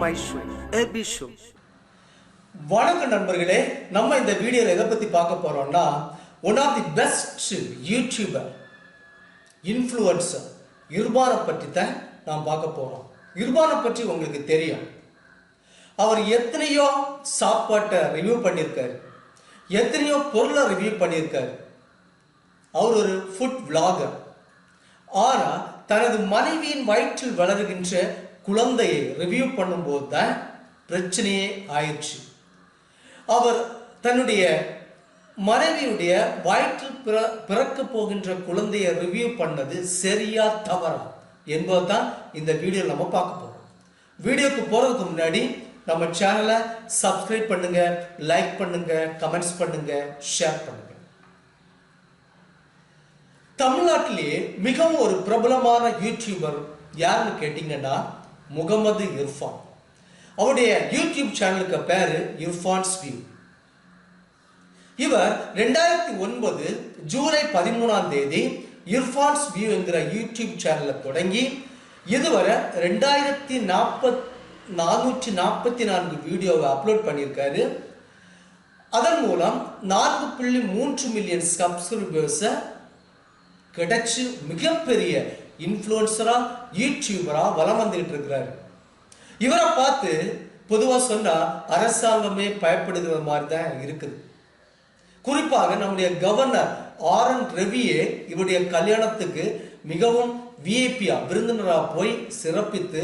my வணக்கம் நண்பர்களே நம்ம இந்த வீடியோவில் எதை பற்றி பார்க்க போகிறோம்னா one of the best YouTuber influencer இர்பானை பற்றி தான் நாம் பார்க்க போகிறோம் இர்பானை பற்றி உங்களுக்கு தெரியும். அவர் எத்தனையோ சாப்பாட்டை ரிவ்யூ பண்ணியிருக்காரு. எத்தனையோ பொருளை ரிவ்யூ பண்ணியிருக்காரு. அவர் ஒரு ஃபுட் விளாகர் ஆனால் தனது மனைவியின் வயிற்றில் வளருகின்ற குழந்தையை ரிவ்யூ பண்ணும்போது தான் பிரச்சனையே ஆயிடுச்சு. அவர் தன்னுடைய மனைவியுடைய வயிற்று பிற பிறக்க போகின்ற குழந்தையை ரிவ்யூ பண்ணது சரியா தவறா என்பதுதான் இந்த வீடியோவில் நம்ம பார்க்க போறோம். வீடியோக்கு போறதுக்கு முன்னாடி நம்ம சேனலை சப்ஸ்கிரைப் பண்ணுங்க லைக் பண்ணுங்க கமெண்ட்ஸ் பண்ணுங்க ஷேர் பண்ணுங்க. தமிழ்நாட்டிலேயே மிகவும் ஒரு பிரபலமான யூடியூபர் யாருன்னு கேட்டிங்கன்னா முகமது இர்ஃபான். அவருடைய யூடியூப் சேனலுக்கு பேர் இர்ஃபான்ஸ் வியூ இவர் ரெண்டாயிரத்தி ஒன்பது ஜூலை பதிமூணாம் தேதி இர்ஃபான்ஸ் வியூ என்கிற யூடியூப் சேனலை தொடங்கி இதுவரை ரெண்டாயிரத்தி நாற்பத் நானூற்றி நாற்பத்தி நான்கு வீடியோவை அப்லோட் பண்ணியிருக்காரு. அதன் மூலம் நான்கு புள்ளி மூன்று மில்லியன் சப்ஸ்கிரைபர்ஸை கிடைச்சி மிகப்பெரிய இன்ஃப்ளூயன்சரா யூடியூபரா வலம் வந்துகிட்டு இருக்கிறாரு. இவரை பார்த்து பொதுவாக சொன்னா அரசாங்கமே பயப்படுகிற மாதிரி தான் இருக்குது. குறிப்பாக நம்முடைய கவர்னர் ஆர் என் ரவியே இவருடைய கல்யாணத்துக்கு மிகவும் விஐபியா விருந்தினராக போய் சிறப்பித்து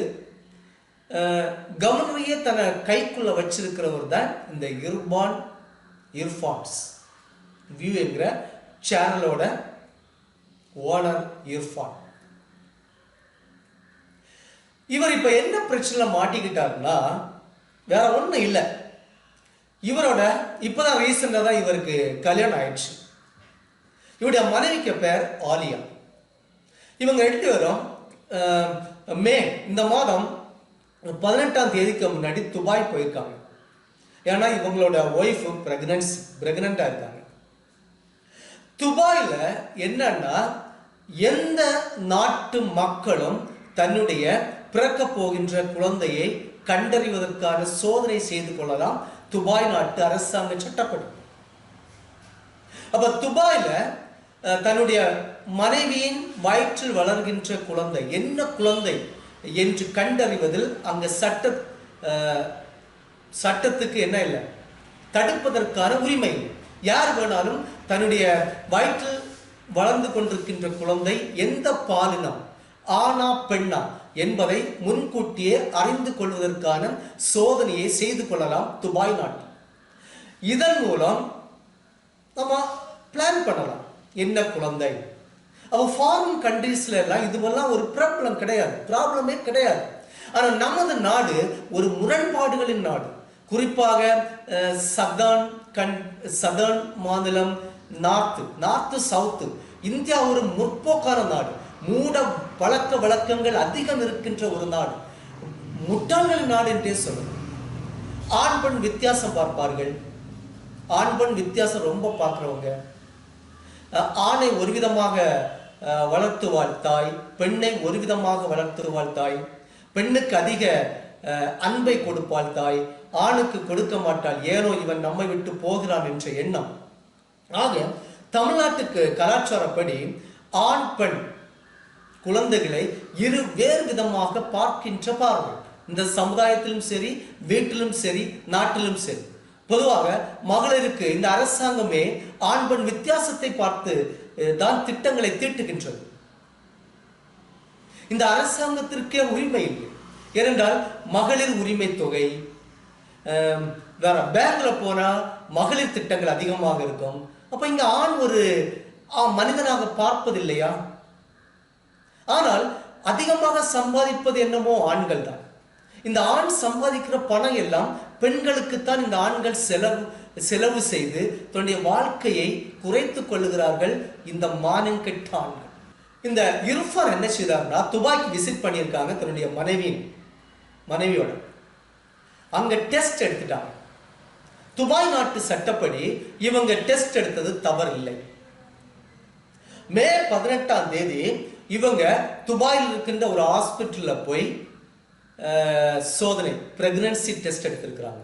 கவர்னரையே தன்னை கைக்குள்ள வச்சிருக்கிறவர் தான் இந்த இர்பான் இர்ஃபான்ஸ் வியூ என்கிற சேனலோட ஓனர் இர்ஃபான் இவர் இப்ப என்ன பிரச்சனையில மாட்டிக்கிட்டாருன்னா வேற ஒண்ணும் இல்லை. இவரோட இப்பதான் ரீசெண்டா தான் இவருக்கு கல்யாணம் ஆயிடுச்சு. இவருடைய மனைவிக்கு பேர் ஆலியா. இவங்க ரெண்டு பேரும் மே இந்த மாதம் பதினெட்டாம் தேதிக்கு முன்னாடி துபாய் போயிருக்காங்க. ஏன்னா இவங்களோட ஒய்ஃப் பிரெக்னன்சி பிரெக்னண்டா இருக்காங்க. துபாயில் என்னன்னா எந்த நாட்டு மக்களும் தன்னுடைய பிறக்க போகின்ற குழந்தையை கண்டறிவதற்கான சோதனை செய்து கொள்ளலாம். துபாய் நாட்டு அரசாங்க சட்டப்படி. அப்ப துபாயில அஹ், தன்னுடைய மனைவியின் வயிற்றில் வளர்கின்ற குழந்தை என்ன குழந்தை என்று கண்டறிவதில் அங்க சட்ட சட்டத்துக்கு என்ன இல்லை தடுப்பதற்கான உரிமை யார் வேணாலும் தன்னுடைய வயிற்றில் வளர்ந்து கொண்டிருக்கின்ற குழந்தை எந்த பாலினம் ஆனா பெண்ணா என்பதை முன்கூட்டியே அறிந்து கொள்வதற்கான சோதனையை செய்து கொள்ளலாம் துபாய் நாட்டில் இதன் மூலம் நம்ம பிளான் பண்ணலாம். என்ன குழந்தை? அப்போ ஃபாரின் கண்ட்ரீஸ்ல எல்லாம் இதுவெல்லாம் ஒரு ப்ராப்ளம் கிடையாது. ப்ராப்ளமே கிடையாது. ஆனால் நமது நாடு ஒரு முரண்பாடுகளின் நாடு. குறிப்பாக சதர்ன் கண் சதர்ன் மாநிலம் நார்த்து நார்த்து சவுத்து இந்தியா ஒரு முற்போக்கான நாடு. மூட பழக்க வழக்கங்கள் அதிகம் இருக்கின்ற ஒரு நாடு முட்டாள்களின் நாடு என்றே சொல்லணும். ஆண் பெண் வித்தியாசம் பார்ப்பார்கள். ஆண் பெண் வித்தியாசம் ரொம்ப பார்க்குறவங்க. ஆணை ஒரு விதமாக வளர்த்து வளர்த்துவாள் தாய் பெண்ணை ஒரு விதமாக வளர்த்து தாய் பெண்ணுக்கு அதிக அன்பை கொடுப்பாள் தாய் ஆணுக்கு கொடுக்க மாட்டாள் ஏனோ இவன் நம்மை விட்டு போகிறான் என்ற எண்ணம். ஆக தமிழ்நாட்டுக்கு கலாச்சாரப்படி ஆண் பெண் குழந்தைகளை இரு வேறு விதமாக பார்க்கின்ற பார்வை. இந்த சமுதாயத்திலும் சரி வீட்டிலும் சரி நாட்டிலும் சரி. பொதுவாக மகளிருக்கு இந்த அரசாங்கமே ஆண் பெண் வித்தியாசத்தை பார்த்து தான் திட்டங்களை தீட்டுகின்றது. இந்த அரசாங்கத்திற்கே உரிமை இல்லை. ஏனென்றால் மகளிர் உரிமை தொகை வேற பேங்க்ல போனால் மகளிர் திட்டங்கள் அதிகமாக இருக்கும். அப்ப இங்க ஆண் ஒரு ஆ, மனிதனாக பார்ப்பதில்லையா? ஆனால் அதிகமாக சம்பாதிப்பது என்னமோ ஆண்கள் தான் இந்த ஆண் சம்பாதிக்கிற பணம் எல்லாம் பெண்களுக்குத்தான் இந்த ஆண்கள் செலவு செலவு செய்து தன்னுடைய வாழ்க்கையை குறைத்துக் கொள்ளுகிறார்கள் இந்த மானங்கெட்ட ஆண்கள். இந்த இர்ஃபான் என்ன செய்தார்னா துபாய்க்கு விசிட் பண்ணியிருக்காங்க தன்னுடைய மனைவியின் மனைவியோட. அங்க டெஸ்ட் எடுத்துட்டாங்க. துபாய் நாட்டு சட்டப்படி இவங்க டெஸ்ட் எடுத்தது தவறு இல்லை மே பதினெட்டாம் தேதி இவங்க துபாயில் இருக்கின்ற ஒரு ஹாஸ்பிட்டல்ல போய் சோதனை பிரெக்னன்சி டெஸ்ட் எடுத்திருக்கிறாங்க.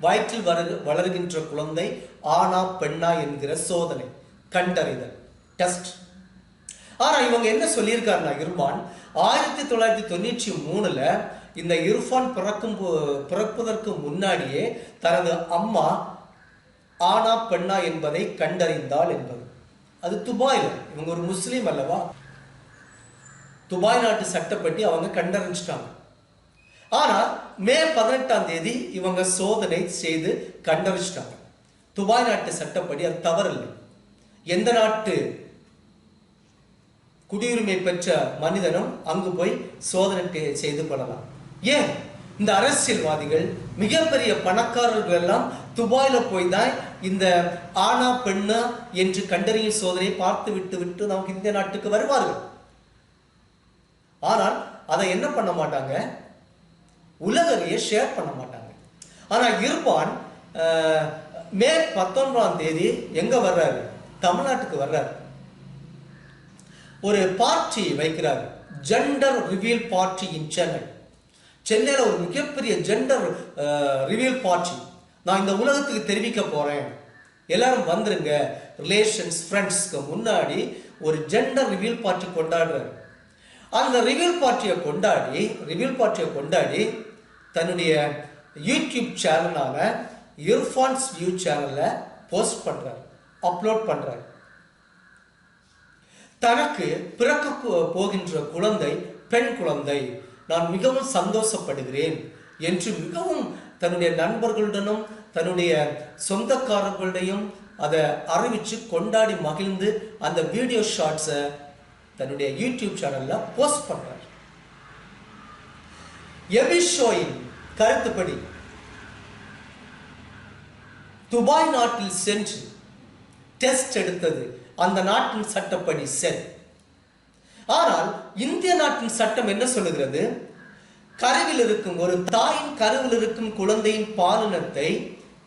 வயிற்றில் வளரு வளர்கின்ற குழந்தை ஆனா பெண்ணா என்கிற சோதனை கண்டறிதல் டெஸ்ட் ஆனால் இவங்க என்ன சொல்லியிருக்காருன்னா இர்பான் ஆயிரத்தி தொள்ளாயிரத்தி தொண்ணூற்றி மூணுல இந்த இர்ஃபான் பிறக்கும் போ- பிறப்பதற்கு முன்னாடியே தனது அம்மா ஆனா பெண்ணா என்பதை கண்டறிந்தாள் என்பது. அது துபாயில். இவங்க ஒரு முஸ்லீம் அல்லவா? துபாய் நாட்டு சட்டப்படி அவங்க கண்டறிஞ்சிட்டாங்க. ஆனால் மே பதினெட்டாம் தேதி இவங்க சோதனை செய்து கண்டறிச்சிட்டாங்க துபாய் நாட்டு சட்டப்படி அது தவறில்லை. எந்த நாட்டு குடியுரிமை பெற்ற மனிதனும் அங்கு போய் சோதனை செய்து பண்ணலாம் ஏன்? இந்த அரசியல்வாதிகள் மிகப்பெரிய பணக்காரர்கள் எல்லாம் துபாயில போய் தான் இந்த ஆனா பெண்ணா என்று கண்டறியும் சோதனையை பார்த்து விட்டு விட்டு நமக்கு இந்திய நாட்டுக்கு வருவார்கள். ஆனால் அதை என்ன பண்ண மாட்டாங்க? உலகறிய ஷேர் பண்ண மாட்டாங்க. ஆனால் இருப்பான் மே பத்தொன்பதாம் தேதி எங்க வர்றாரு? தமிழ்நாட்டுக்கு வர்றாரு. ஒரு பார்ட்டி வைக்கிறார். Gender reveal party in Chennai சென்னையில் ஒரு மிகப்பெரிய ஜெண்டர் ரிவீல் பார்ட்டி நான் இந்த உலகத்துக்கு தெரிவிக்க போறேன். எல்லாரும் வந்துருங்க. ரிலேஷன்ஸ் ஃப்ரெண்ட்ஸ்க்கு முன்னாடி ஒரு ஜெண்டர் ரிவீல் பார்ட்டி கொண்டாடுறாரு. அந்த ரிவீல் பார்ட்டியை கொண்டாடி ரிவீல் பார்ட்டியை கொண்டாடி தன்னுடைய யூடியூப் சேனலான இர்ஃபான்ஸ் வியூ சேனலில் போஸ்ட் பண்ணுறார் அப்லோட் பண்ணுறாரு தனக்கு பிறக்க போகின்ற குழந்தை பெண் குழந்தை நான் மிகவும் சந்தோஷப்படுகிறேன் என்று மிகவும் தன்னுடைய நண்பர்களுடனும் தன்னுடைய சொந்தக்காரர்களுடையும் அதை அறிவிச்சு கொண்டாடி மகிழ்ந்து அந்த வீடியோ ஷார்ட்ஸை தன்னுடைய யூடியூப் சேனல்ல போஸ்ட் பண்றார். எபிஷோயின் கருத்துப்படி துபாய் நாட்டில் சென்று டெஸ்ட் எடுத்தது. அந்த நாட்டின் சட்டப்படி சென் ஆனால் இந்திய நாட்டின் சட்டம் என்ன சொல்லுகிறது? கருவில் இருக்கும் ஒரு தாயின் கருவில் இருக்கும் குழந்தையின் பாலினத்தை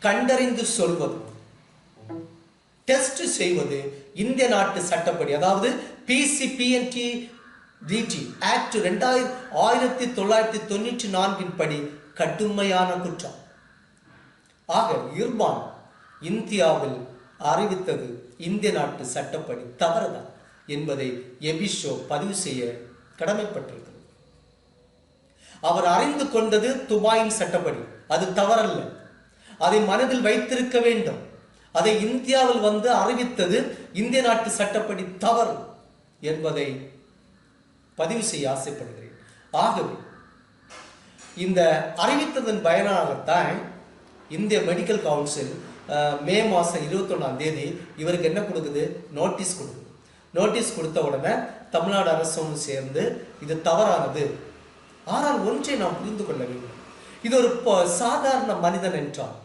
கண்டறிந்து சொல்வது. டெஸ்ட் செய்வது இந்திய நாட்டு சட்டப்படி. அதாவது பிசிபிஎன்டி டிடி ஆக்ட் ரெண்டாயிரம் ஆயிரத்தி தொள்ளாயிரத்தி தொண்ணூற்றி நான்கின் படி கடுமையான குற்றம். ஆக இர்பான் இந்தியாவில் அறிவித்தது இந்திய நாட்டு சட்டப்படி தவறுதான் என்பதை எபிஷோ பதிவு செய்ய கடமைப்பட்டிருக்கிறது. அவர் அறிந்து கொண்டது துபாயின் சட்டப்படி. அது தவறல்ல. அதை மனதில் வைத்திருக்க வேண்டும். அதை இந்தியாவில் வந்து அறிவித்தது இந்திய நாட்டு சட்டப்படி தவறு என்பதை பதிவு செய்ய ஆசைப்படுகிறேன். ஆகவே இந்த அறிவித்ததன் பயனாகத்தான் இந்திய மெடிக்கல் கவுன்சில் மே மாதம் இருபத்தொன்னாம் தேதி இவருக்கு என்ன கொடுக்குது? நோட்டீஸ் கொடுக்குது. நோட்டீஸ் கொடுத்த உடனே தமிழ்நாடு அரசும் சேர்ந்து இது தவறானது. ஆனால் ஒன்றை நாம் புரிந்து கொள்ள வேண்டும். இது ஒரு சாதாரண மனிதன் என்றால்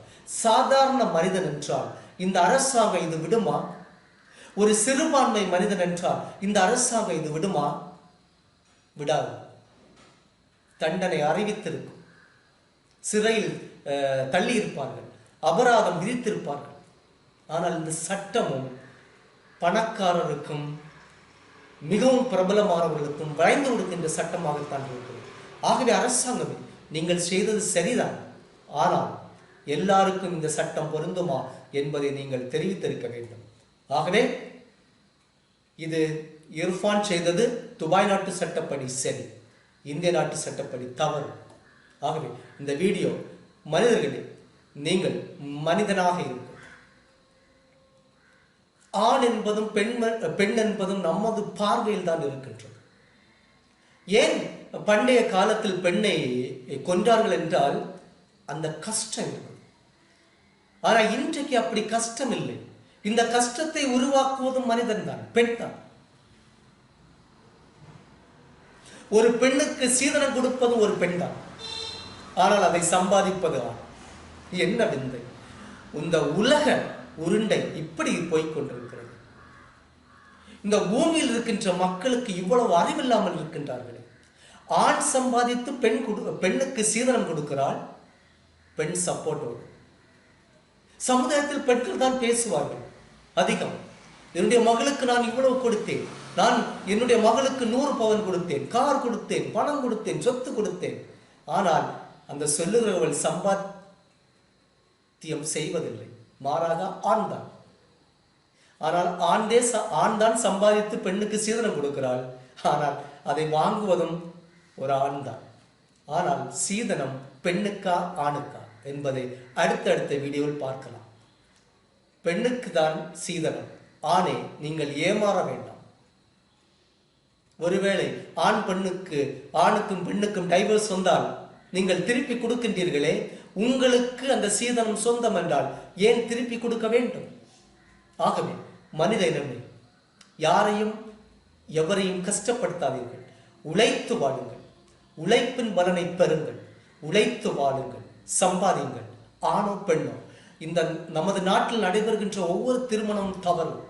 சாதாரண மனிதன் என்றால் இந்த அரசாங்கம் இது விடுமா? ஒரு சிறுபான்மை மனிதன் என்றால் இந்த அரசாங்கம் இது விடுமா? விடாது. தண்டனை அறிவித்திருக்கும். சிறையில் அஹ், தள்ளி இருப்பார்கள். அபராதம் விதித்திருப்பார்கள். ஆனால் இந்த சட்டமும் பணக்காரருக்கும் மிகவும் பிரபலமானவர்களுக்கும் வளைந்து கொடுக்கின்ற சட்டமாகத்தான் இருக்கிறது. ஆகவே அரசாங்கமே நீங்கள் செய்தது சரிதான். ஆனால் எல்லாருக்கும் இந்த சட்டம் பொருந்துமா என்பதை நீங்கள் தெரிவித்திருக்க வேண்டும். ஆகவே இது இர்ஃபான் செய்தது துபாய் நாட்டு சட்டப்படி சரி இந்திய நாட்டு சட்டப்படி தவறு. ஆகவே இந்த வீடியோ மனிதர்களே நீங்கள் மனிதனாக இருக்கும் ஆண் என்பதும் பெண் பெண் என்பதும் நமது பார்வையில் தான் இருக்கின்றது. ஏன் பண்டைய காலத்தில் பெண்ணை கொன்றார்கள் என்றால் அந்த கஷ்டம் ஆனால் இன்றைக்கு அப்படி கஷ்டம் இல்லை இந்த கஷ்டத்தை உருவாக்குவதும் மனிதன் தான் பெண் தான். ஒரு பெண்ணுக்கு சீதனம் கொடுப்பது ஒரு பெண் தான். ஆனால் அதை சம்பாதிப்பது ஆண். என்ன விந்தை? இந்த உலக உருண்டை இப்படி போய்கொண்டிருக்கிறது இந்த பூமியில் இருக்கின்ற மக்களுக்கு இவ்வளவு அறிவில்லாமல் இருக்கின்றார்களே. ஆண் சம்பாதித்து பெண் கொடு பெண்ணுக்கு சீதனம் கொடுக்கிறாள் பெண் சப்போர்ட்டோடு. சமுதாயத்தில் பெண்கள் தான் பேசுவார்கள் அதிகம். என்னுடைய மகளுக்கு நான் இவ்வளவு கொடுத்தேன். நான் என்னுடைய மகளுக்கு நூறு பவன் கொடுத்தேன் கார் கொடுத்தேன் பணம் கொடுத்தேன் சொத்து கொடுத்தேன். ஆனால் அந்த சொல்லுகிறவள் சம்பாத்தியம் செய்வதில்லை. மாறாக ஆண் தான். ஆனால் ஆண்டே ச- ஆண் தான் சம்பாதித்து பெண்ணுக்கு சீதனம் கொடுக்கிறாள். ஆனால் அதை வாங்குவதும் ஒரு ஆண் தான் ஆனால் சீதனம் பெண்ணுக்கா ஆணுக்கா என்பதை அடுத்தடுத்த வீடியோவில் பார்க்கலாம். பெண்ணுக்கு தான் சீதனம் ஆணே நீங்கள் ஏமாற வேண்டாம். ஒருவேளை ஆண் பெண்ணுக்கு ஆணுக்கும் பெண்ணுக்கும் டைவர்ஸ் வந்தால் நீங்கள் திருப்பி கொடுக்கின்றீர்களே உங்களுக்கு அந்த சீதனம் சொந்தம் என்றால் ஏன் திருப்பி கொடுக்க வேண்டும்? ஆகவே மனித இனமே யாரையும் எவரையும் கஷ்டப்படுத்தாதீர்கள். உழைத்து வாழுங்கள். உழைப்பின் பலனை பெறுங்கள். உழைத்து வாழுங்கள். சம்பாதிங்கள். ஆணோ பெண்ணோ. இந்த நமது நாட்டில் நடைபெறுகின்ற ஒவ்வொரு திருமணமும் தவறு.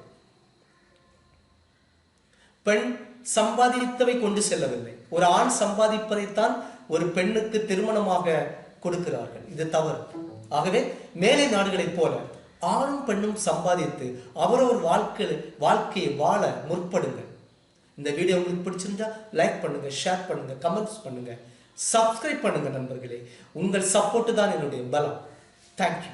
பெண் சம்பாதித்தவை கொண்டு செல்லவில்லை. ஒரு ஆண் சம்பாதிப்பதைத்தான் ஒரு பெண்ணுக்கு திருமணமாக கொடுக்கிறார்கள். இது தவறு. ஆகவே மேலை நாடுகளைப் போல ஆணும் பெண்ணும் சம்பாதித்து அவரவர் வாழ்க்கை வாழ்க்கையை வாழ முற்படுங்கள். இந்த வீடியோ உங்களுக்கு பிடிச்சிருந்தா லைக் பண்ணுங்க ஷேர் பண்ணுங்க கமெண்ட்ஸ் பண்ணுங்க. சப்ஸ்கிரைப் பண்ணுங்க நண்பர்களே. உங்கள் சப்போர்ட்டு தான் என்னுடைய பலம். தேங்க்யூ